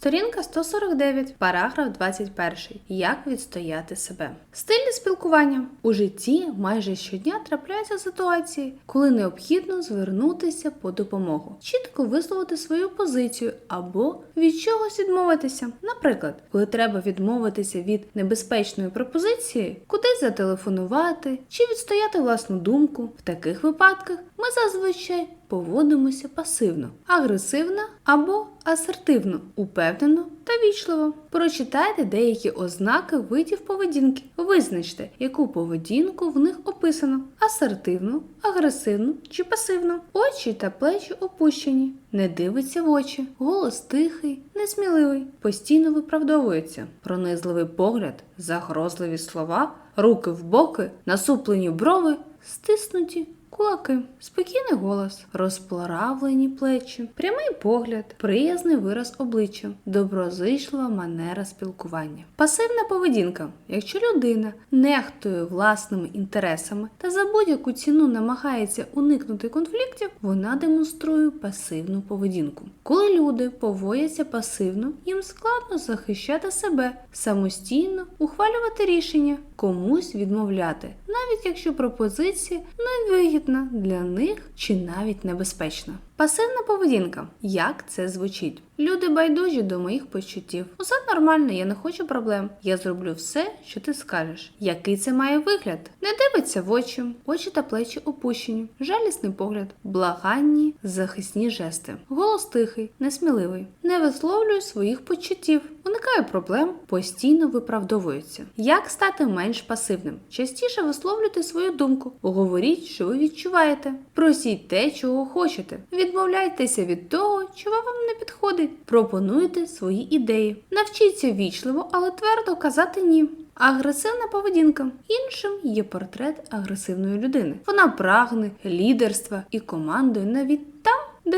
Сторінка 149, параграф 21. Як відстояти себе. Стильне спілкування. У житті майже щодня трапляються ситуації, коли необхідно звернутися по допомогу, чітко висловити свою позицію або від чогось відмовитися. Наприклад, коли треба відмовитися від небезпечної пропозиції, кудись зателефонувати чи відстояти власну думку. В таких випадках ми зазвичай поводимося пасивно, агресивно або асертивно, упевнено та вічливо. Прочитайте деякі ознаки видів поведінки. Визначте, яку поведінку в них описано: асертивну, агресивну чи пасивну. Очі та плечі опущені, не дивиться в очі, голос тихий, несміливий, постійно виправдовується, пронизливий погляд, загрозливі слова, руки в боки, насуплені брови, стиснуті кулаки, спокійний голос, розплавлені плечі, прямий погляд, приязний вираз обличчя, доброзичлива манера спілкування. Пасивна поведінка. Якщо людина нехтує власними інтересами та за будь-яку ціну намагається уникнути конфліктів, вона демонструє пасивну поведінку. Коли люди поводяться пасивно, їм складно захищати себе, самостійно ухвалювати рішення, комусь відмовляти, навіть якщо пропозиція невигідна для них чи навіть небезпечна. Пасивна поведінка. Як це звучить? Люди байдужі до моїх почуттів. Усе нормально, я не хочу проблем. Я зроблю все, що ти скажеш. Який це має вигляд? Не дивиться в очі, очі та плечі опущені, жалісний погляд, благанні, захисні жести. Голос тихий, несміливий. Не висловлює своїх почуттів, уникає проблем, постійно виправдовується. Як стати менш пасивним? Частіше висловлюйте свою думку, говоріть, що ви відчуваєте. Просіть те, чого хочете. Відмовляйтеся від того, чого вам не підходить. Пропонуйте свої ідеї. Навчіться вічливо, але твердо казати ні. Агресивна поведінка. Іншим є портрет агресивної людини. Вона прагне лідерства і командує навіть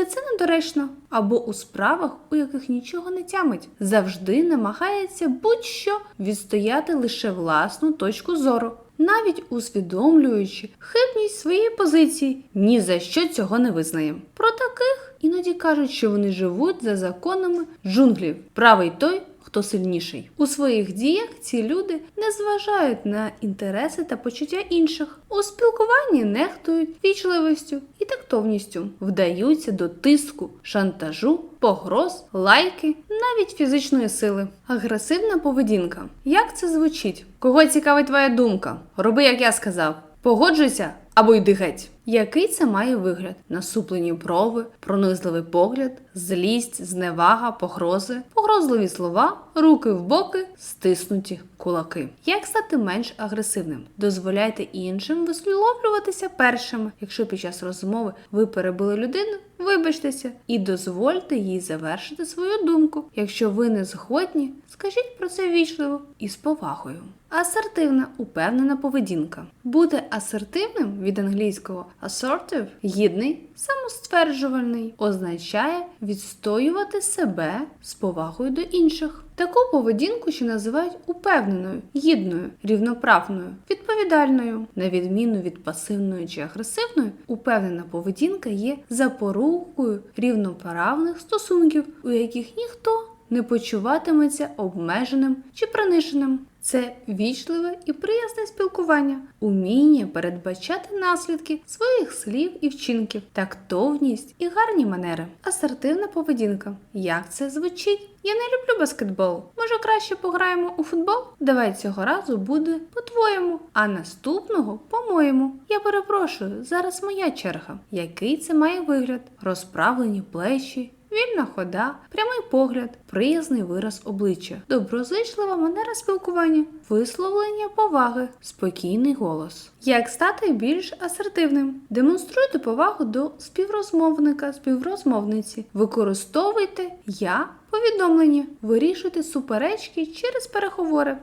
це недоречно, або у справах, у яких нічого не тямить. Завжди намагається будь-що відстояти лише власну точку зору. Навіть усвідомлюючи хибність своєї позиції, ні за що цього не визнає. Про таких іноді кажуть, що вони живуть за законами джунглів. Правий той, хто сильніший. У своїх діях ці люди не зважають на інтереси та почуття інших. У спілкуванні нехтують вічливістю і тактовністю, вдаються до тиску, шантажу, погроз, лайки, навіть фізичної сили. Агресивна поведінка. Як це звучить? Кого цікавить твоя думка? Роби, як я сказав. Погоджуйся або йди геть. Який це має вигляд? Насуплені брови, пронизливий погляд, злість, зневага, погрози, погрозливі слова, руки в боки, стиснуті кулаки. Як стати менш агресивним? Дозволяйте іншим висловлюватися першими. Якщо під час розмови ви перебили людину, вибачтеся і дозвольте їй завершити свою думку. Якщо ви не згодні, скажіть про це вічливо і з повагою. Асертивна, упевнена поведінка. Бути асертивним від англійського assertive – гідний, самостверджувальний, означає відстоювати себе з повагою до інших. Таку поведінку ще називають упевненою, гідною, рівноправною, відповідальною. На відміну від пасивної чи агресивної, упевнена поведінка є запорукою рівноправних стосунків, у яких ніхто не почуватиметься обмеженим чи приниженим. Це вічливе і приязне спілкування, уміння передбачати наслідки своїх слів і вчинків, тактовність і гарні манери, асертивна поведінка. Як це звучить? Я не люблю баскетбол. Може, краще пограємо у футбол? Давай цього разу буде по-твоєму, а наступного по-моєму. Я перепрошую, зараз моя черга. Який це має вигляд? Розправлені плечі. Вільна хода, прямий погляд, приязний вираз обличчя, доброзичлива манера спілкування, висловлення поваги, спокійний голос. Як стати більш асертивним? Демонструйте повагу до співрозмовника, співрозмовниці. Використовуйте я повідомлення, вирішуйте суперечки через переговори.